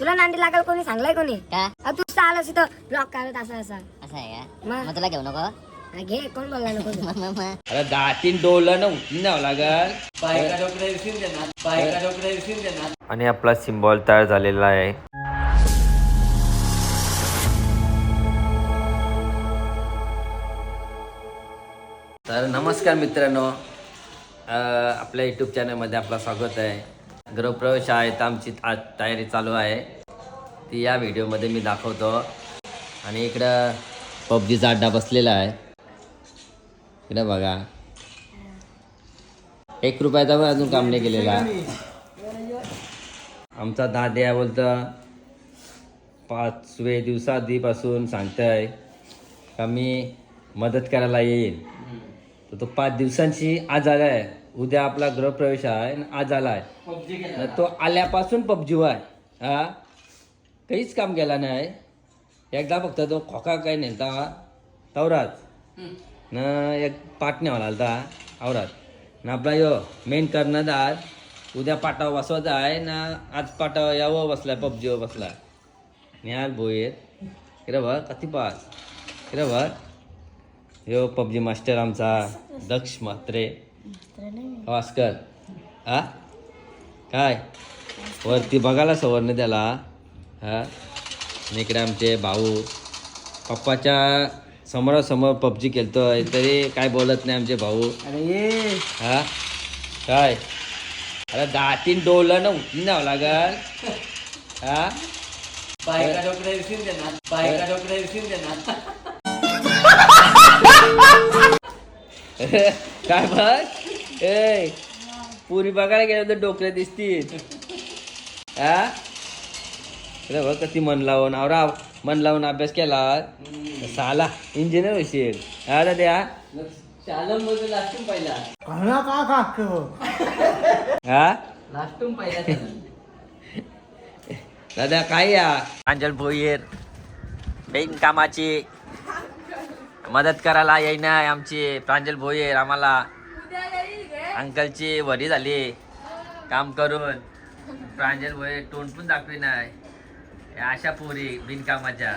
तुला नांदी लागल कोणी? सांगलाय कोणी? का? अ, तू आलास इथं. ब्लॉक करत असं असं. असं आहे का? मग? तुला घेऊ नको? घे. कोण बोलला नको तू? मग- मग- मग. अरे दहा तीन डोलं ना उठून द्यावं लागल बायका देणार बायका देणार आणि आपला सिम्बॉल तयार झालेला आहे. तर नमस्कार मित्रांनो. अं, आपल्या यूट्यूब चॅनलमध्ये आपलं स्वागत आहे. गृहप्रवेश आहे तर आमची आज तयारी चालू आहे. ती या व्हिडिओमध्ये मी दाखवतो. आणि इकडं पबजीचा अड्डा बसलेला आहे. इकडं बघा. एक रुपयाचा पण अजून काम नाही केलेला. आमचा दाद्या बोलतं पाचवे दिवसाआधीपासून सांगताय का मी मदत करायला येईन तर तो पाच दिवसांची आज आला आहे. उद्या आपला गृहप्रवेश आहे आणि आज आला आहे. न तो आल्यापासून पबजी आहे. हा? काहीच काम केला नाही. एकदा फक्त तो खोका काय नेलता तवरात न एक पाट न्यावा लागता आवरात न आपला यो मेन कर्णधार उद्या पाटावर बसवायचा आहे ना आज पाटावर यावं बसलाय पबजीवर बसलाय. न्याल भोयर किरे बघ कधी पास. किरे बघ. यो पबजी मास्टर आमचा दक्ष म्हात्रे. वास्कर हा? काय? वरती बघायला सवर्ण त्याला हा? इकडे आमचे भाऊ. पप्पाच्या समोरासमोर पबजी खेळतोय तरी काय बोलत नाही आमचे भाऊ. अरे ये. हा? काय? अरे दहा तीन डोलं ना उठून द्यावं लागल. हा? बायका डोकऱ्या विसरून देणार. बायका डोकऱ्या विसरून देणार. काय बघ? ए पुरी बघायला गेलं तर डोकरे दिसतील. हा? अरे बघ किती मन लावून. आवरा मन लावून अभ्यास केला. साला इंजिनियर होशील. हा दाद्या? शालममध्ये लास्टून पाहिला. हा? लास्टून पाहिला. दादा काय या? प्रांजल भोईर. बेन कामाची मदत करायला येईना आमची प्रांजल भोईर आम्हाला अंकलची वरी झाली. काम करून. प्रांजल भोईर तोंड पण दाखवी नाही या अशा पोरी बिनकामाच्या?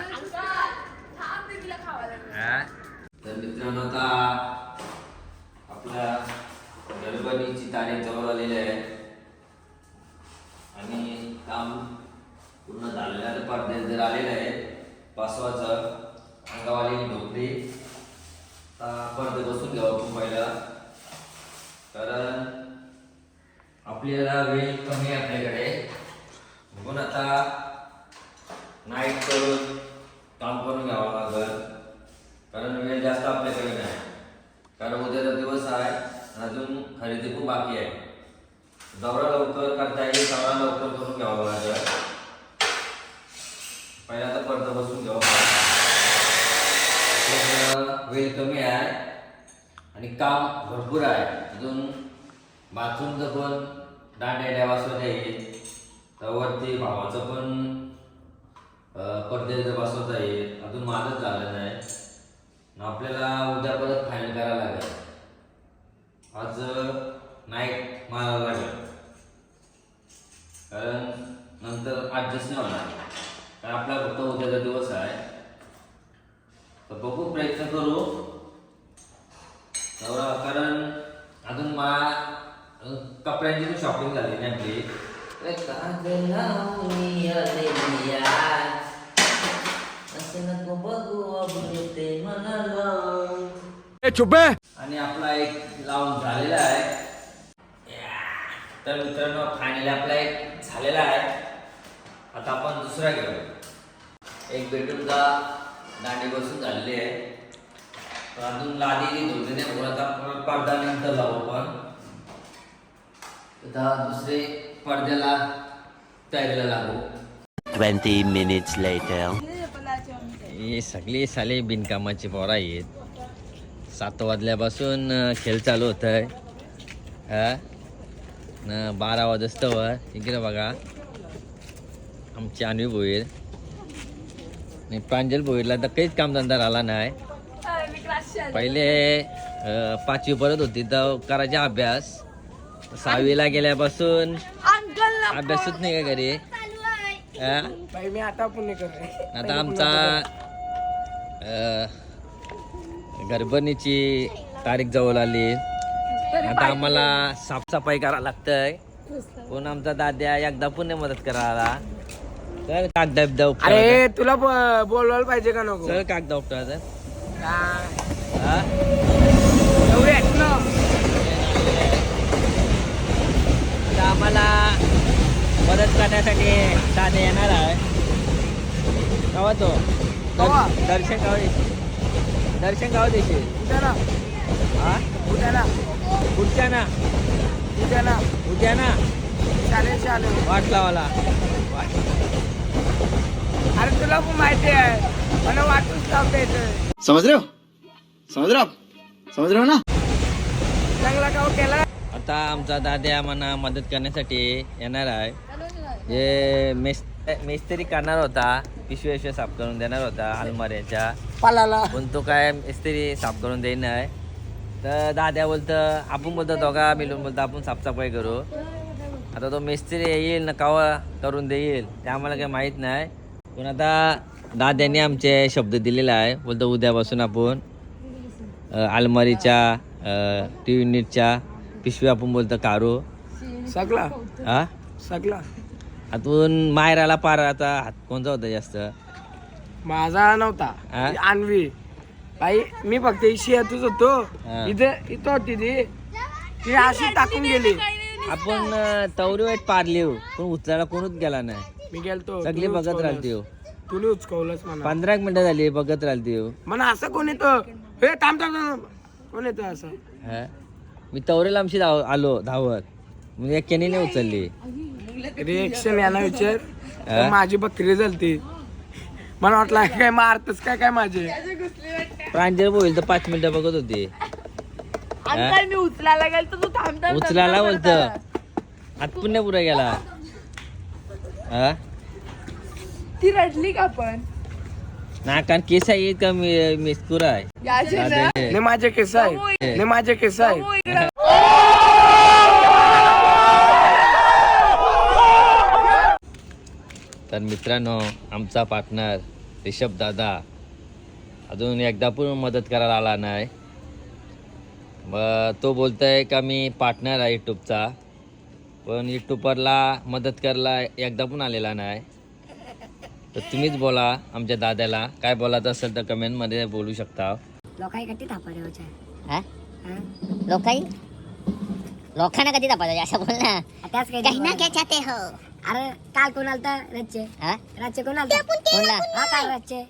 तर मित्रांनो आता आपल्या गणपतीची तारीख जवळ आलेली आहे आणि काम पूर्ण झालेलं आहे. जर आलेलं आहे पासवाचं अंगावाली ढोकरी. आता पडदे बसून घ्यावं आपण पहिला. कारण आपल्याला वेळ कमी आपल्याकडे. म्हणून आता नाईट करून काम करून घ्यावं लागल. कारण वेळ जास्त आपल्याकडे नाही. कारण उद्याचा दिवस आहे अजून खरेदी खूप बाकी आहे. दौरा लवकर करता येईल दौरा लवकर करून घ्यावा लागेल पहिला तर पडदा बसून घ्यावं तर वेळ कमी आहे आणि काम भरपूर आहे. अजून बाथरूमचं पण दांड्या बसवता आहे तर वरती भावाचं पण पडद्याचं बसवत आहे अजून माझंच झालं नाही आपल्याला उद्या परत फायनल करायला लागेल. आज नाईट मारायला लागेल कारण नंतर ॲडजस्ट नाही होणार. कारण आपला फक्त उद्याचा दिवस आहे. तर बघू प्रयत्न करू तेवढा कारण अजून मला अं, कपड्यांची पण शॉपिंग झाली नाही आपली अरे कागद लावणी आलेली आहे. असं नको बघू अबू ते मनाला आणि आपला एक लावून झालेला आहे. या. तर मित्रांनो फायनली आपला एक झालेला आहे. आता आपण दुसरा घेऊ. एक बेडरूमचा दांडी बसून झालेली आहे. तर अजून लादी धुतली नाही. आता परत पडदा नंतर लावू आपण. आता दुसरे पडद्याला तयारीला लागू. 20 minutes later. ही सगळी साले बिनकामाची पोरं आहेत. सात वाजल्यापासून खेळ चालू होत आहे हा? न बारा वाजस्तवर इकडे बघा. आमची अन्वी भोईर. आणि प्रांजल भोईरला तर काहीच कामधंदा राहिला नाही. पहिले पाचवी परत होती तर करायचे अभ्यास. सहावीला गेल्यापासून अभ्यासच नाही का घरी? हा? बाई मी आता पुणेकर आहे. आता आमचा अ, गरबणीची तारीख जवळ आली. आता आम्हाला साफसफाई करावं लागतंय. पण आमचा दाद्या एकदा पुणे मदत करायला. तर कागदा बिगदा उपटा अरे तुला ब- बोलवायला पाहिजे का नको? सर कागदा उपटा काय? हा? एवढे आहेत ना? आता आम्हाला मदत करण्यासाठी दादा येणार आहे. केव्हा तो? दर्शन गाव देशील? दर्शन गाव देशील? उद्या ना हा? उद्या ना पुढच्या ना उद्या ना उद्या ना चालेल चालेल वाट लावाला वाट. अरे तुला पण माहिती आहे. मला वाटूच लावता येतं समझ रहे हो समझ रहे हो आप समझ रहे हो ना? चांगला गाव केला आता आमचा दाद्या आम्हाला मदत करण्यासाठी येणार आहे. जे मेस मेस्त्री करणार होता. पिशव्या पिशव्या साफ करून देणार होता अलमाऱ्याच्या. पालाला. पण तो काय मिस्त्री साफ करून नाही. तर दाद्या बोलतं आपण बोलतो दोघा मिळून बोलतो आपण साफसफाई करू. आता तो मिस्त्री येईल ना कावा करून देईल ते आम्हाला काही माहीत नाही. पण आता दाद्याने आमचे शब्द दिलेला आहे. बोलतो उद्यापासून आपण अलमारीच्या टी युनिटच्या पिशवी आपण बोलतो कारू सगळा. हा? सगळा. आतून मायराला पार आता हात कोणता होता जास्त. माझा नव्हता. हा? आणवी. बाई मी फक्त इशी येतच होतो. हा. इथं इथं होती ती. ती अशी टाकून गेली. आपण तवरी वाईट पारली हो, पण उचलायला कोणच गेला नाही. मी गेलतो. सगळी बघत. राहते हो. तुम्ही उचकवलंच म्हणा. पंधरा एक मिनिटं झाली बघत राहते हो. म्हणा असं कोण येतं? हे थांब थांब कोण येतं असं? हा? मी तवरेला आमची धाव आलो धावत. म्हणजे एक केनी नाही उचलली. रिएक्शन यांना विचार? तर माझी बकरी झालती मला वाटलं काय मारतच काय काय माझे? प्रांजल बोल तर पाच मिनिटं बघत होती? मी उचलायला गेलो तू थांब थांब उचलायला बोलत. आत पुण्य पुरा गेला. हा? ती रडली का पण? नाकान केस आहे का मी मिस्कुर आहे. याची ना. दादाने. ने माझे केस आहे. ने माझे केस आहे हो इकडं. तर मित्रांनो आमचा पार्टनर रिषभ दादा अजून एकदा पण मदत करायला आला नाही. मग तो बोलतोय का मी पार्टनर आहे यूट्यूबचा पण यूट्यूबरला मदत करायला एकदा पण आलेला नाही. तर तुम्हीच बोला आमच्या दादाला काय बोलायचं असेल तर कमेंटमध्ये बोलू शकता. हा? लोकाई लोकांना कधी तपासायचे असं बोल ना. त्याच काही क्या चाहते हो. अरे काल कोण आलता रातचे हा? रातचे कोण आलता कोणला हा काल रातचे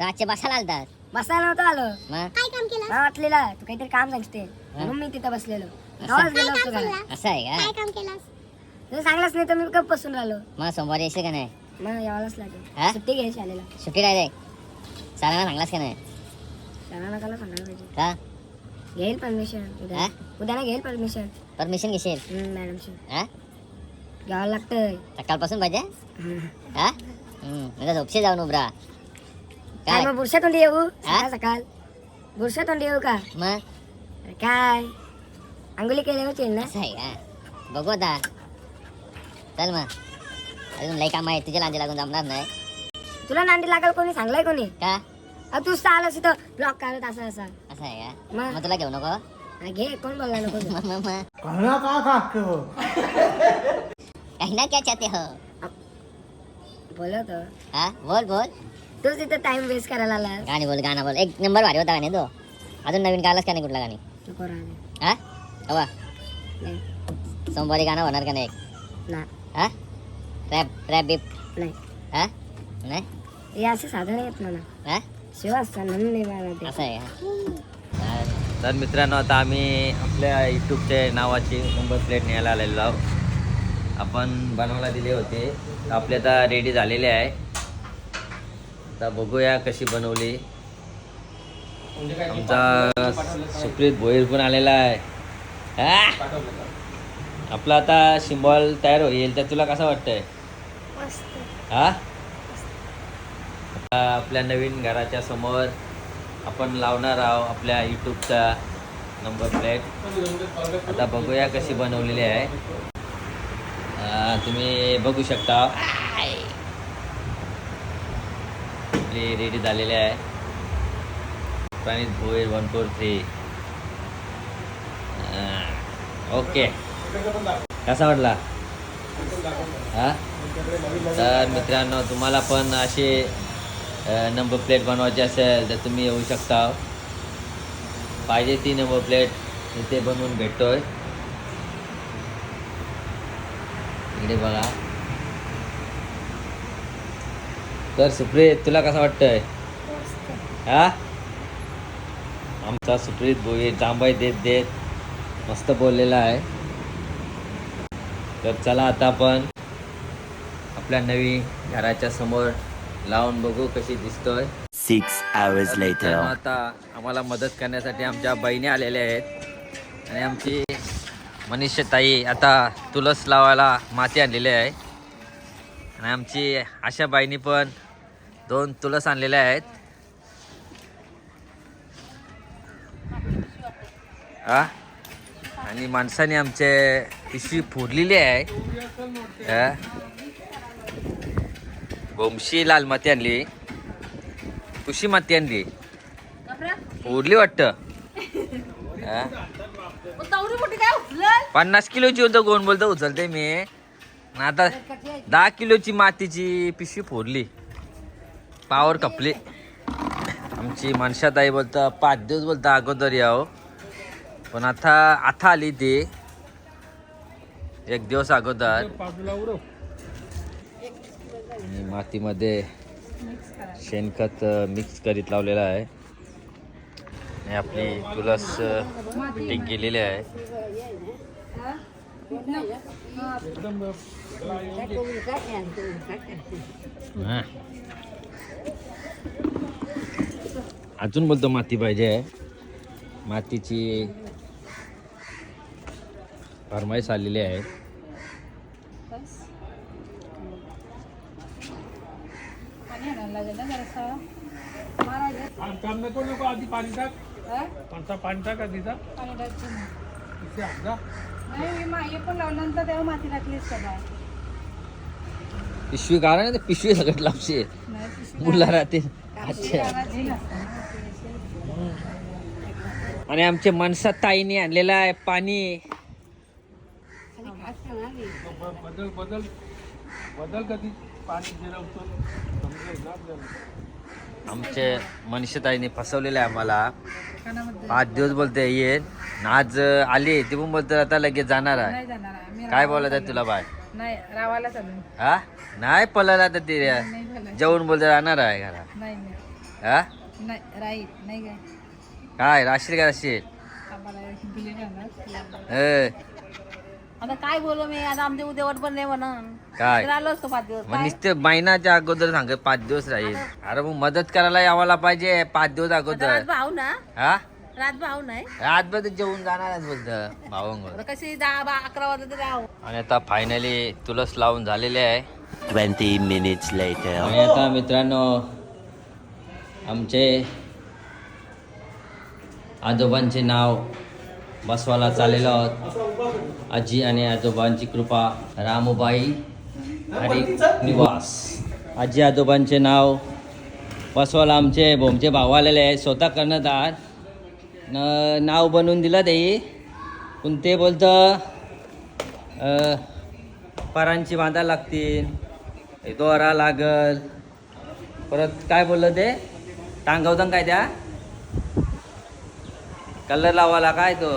रातचे बसायला आलतात बसायला नव्हतं आलो. मग? मला वाटलेला तू काहीतरी काम सांगते म्हणून मी तिथं बसलेलो. गावात गेलो असतो घरात. असं आहे का? तू सांगलाच नाही तर मी गप्प बसून राहिलो. मग सोमवारी येशील का नाही? मग यावालाच हा? लागेल सुट्टी घे शाळेला सुट्टी काय रे? सरांना सांगलास का नाही? शाळा नकाला सांगायला पाहिजे. का घेईल परमिशन उद्या. हा? उद्या ना घेईल परमिशन. परमिशन घेशील? मॅडमची हा? घ्यावं लागतंय. सकाळपासून पाहिजे? हम्म. हा? तर झोपशी जाऊन उभरा. काय? काय मग बुरशा तोंडी येऊ? हा? सकाळ सकाळ. बुरशा तोंडी येऊ का? मग? काय? अंगुली केली होती ना? असं आहे का? बघू आता. चल मग. अजून लई काम आहे तुझ्या लांजी लागून जमणार नाही. तुला नांदी लागल कोणी? सांगलाय कोणी? का? अ, तू आलास इथं. ब्लॉक काढत असं असं. असं आहे का? मग? मग तुला घेऊ नको? घे. कोण बोलला नको? तू? मग. मग मग कहना क्या चाहते हो? बोलवतो हा? बोल बोल। तूच इथं टाइम वेस्ट करायला आला गाणी बोल गाणं बोल. एक नंबर भारी होता गाणी तो. अजून नवीन कालच का नाही कुठला गाणी? नको राहणे हा? हवा नाही. सोमवारी गाणं होणार का नाही एक? ना हा? रॅप रॅप बीप नाही. हा? नाही? हे असे साधन मला हा? शिव असतात म्हणून नाही मला ते असं आहे का. तर मित्रांनो आता आम्ही आपल्या यूट्यूबच्या नावाची नंबर प्लेट न्यायला आलेलो आहोत. आपण बनवायला दिले होते. आपले आता रेडी झालेले आहे. आता बघूया कशी बनवली. आमचा सुप्रीत भोईर पण आलेला आहे? आपला आता सिम्बॉल तयार होईल. तर तुला कसं वाटतंय? हा? आता आपल्या नवीन घराच्या समोर आपण लावणार आहोत आपल्या यूट्यूबचा नंबर प्लेट आता बघूया कशी बनवलेली आहे. तुम्ही बघू शकता. आपली रेडी झालेली आहे. Pranit Bhoir one four three. Okay. कसा वाटला? हा? तर मित्रांनो तुम्हाला पण असे नंबर प्लेट बनवायचे असेल तर तुम्ही येऊ शकता. पाहिजे ती नंबर प्लेट इथे बनवून भेटतोय. इकडे बघा. तर सुप्रीत तुला कसं वाटतंय? हा? आमचा सुप्रीत भोई जांबाई देत देत मस्त बोललेला आहे. तर चला आता आपण आपल्या नवीन घराच्या समोर लावून बघू कशी दिसतोय. Six hours तर later. मित्रांनो, आता आम्हाला मदत करण्यासाठी आमच्या बहिणी आलेल्या आहेत. आणि आमची मनीषा ताई आता तुलस लावायला माती आणलेली आहे. आणि आमची आशा बाईनी पण दोन तुलस आणलेल्या आहेत. हा? आणि माणसाने आमचे पिशवी फोडलेली आहे. हा. बोमशी लाल माती आणली. तुशी माती आणली. फोडली वाटतं. हा? पन्नास किलोची होतं कोण बोलतो उचलते मी. आता दहा किलोची मातीची पिशवी फोडली. पावर कपली. आमची मनशाताई बोलतं पाच दिवस बोलतं अगोदर याव. पण आता आता आली ती. एक दिवस अगोदर. आणि मातीमध्ये शेणखत मिक्स करीत लावलेलं आहे. आणि आपली तुलस फिटिंग केलेली आहे. हा. अजून बोलतो माती पाहिजे. मातीची फरमाईश आलेली आहे. काम नको नको आधी पाणी टाक पाणी पाणी आण जा. पिशवी ना ते पिशवी सगळं लावशे मुला राहते अच्छा. आणि आमच्या मनसा ताईने आणलेलं आहे पाणी. ब- बदल बदल बदल कधी पाणी जिरवतो? समजेल ना आपल्याला. आमचे मनीषाताईने फसवलेलं आहे आम्हाला. पाच दिवस बोलते आणि आज आली ती पण बोलते आता लगेच जाणार आहे. काय बोलत आहे तुला बाय? नाही रावाला चालून हा? नाही पळायला आता ते जेवण बोलते राहणार आहे घरा नाही हा? नाही राहील. नाही काय? काय राशील का राशील आम्हाला दिले जाणार ए, आता काय बोलू मी? आता आमच्या उद्यावर पण नाही म्हणून. काय? आलो असतो पाच दिवस. मग नुसते महिन्याच्या अगोदर सांग पाच दिवस राहील. अरे मग मदत करायला यावाला पाहिजे पाच दिवस अगोदर. रात भाऊ ना? हा? रात भाऊ नाही. रातभर जेवून जाणारच बोलत आता कशी दहा बा अकरा वाजता तरी आणि आता फायनली तुलस लावून झालेले आहे. Twenty minutes later. आणि आता मित्रांनो आमचे आजोबांचे नाव बसवाला चाललेलो आहोत. आजी आणि आजोबांची कृपा रामुबाई हरी निवास. आजी आजोबांचे नाव बसवाला आमचे भोमचे भाऊ आलेले आहे स्वतः कर्णधार. न नाव बनवून दिलं ते. पण ते बोलतं परांची बांधा लागतील दोरा लागल. परत काय बोललं ते? टांगवतं काय त्या? कलर लावायला काय तो?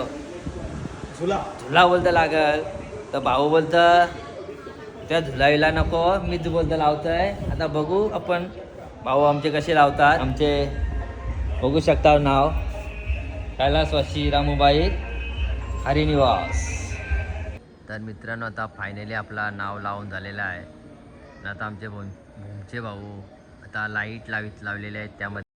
झुला. झुला बोलतं लागल. तर भाऊ बोलतं त्या झुलाईला नको मीच बोलतं लावतोय. आता बघू आपण भाऊ आमचे कसे लावतात. आमचे बघू शकता नाव. कैलासवासी रामुबाई हरिनिवास. तर मित्रांनो आता फायनली आपला नाव लावून झालेलं आहे. आता आमचे भोम भोमचे भाऊ आता लाइट लावीत लावलेले आहेत. त्यामध्ये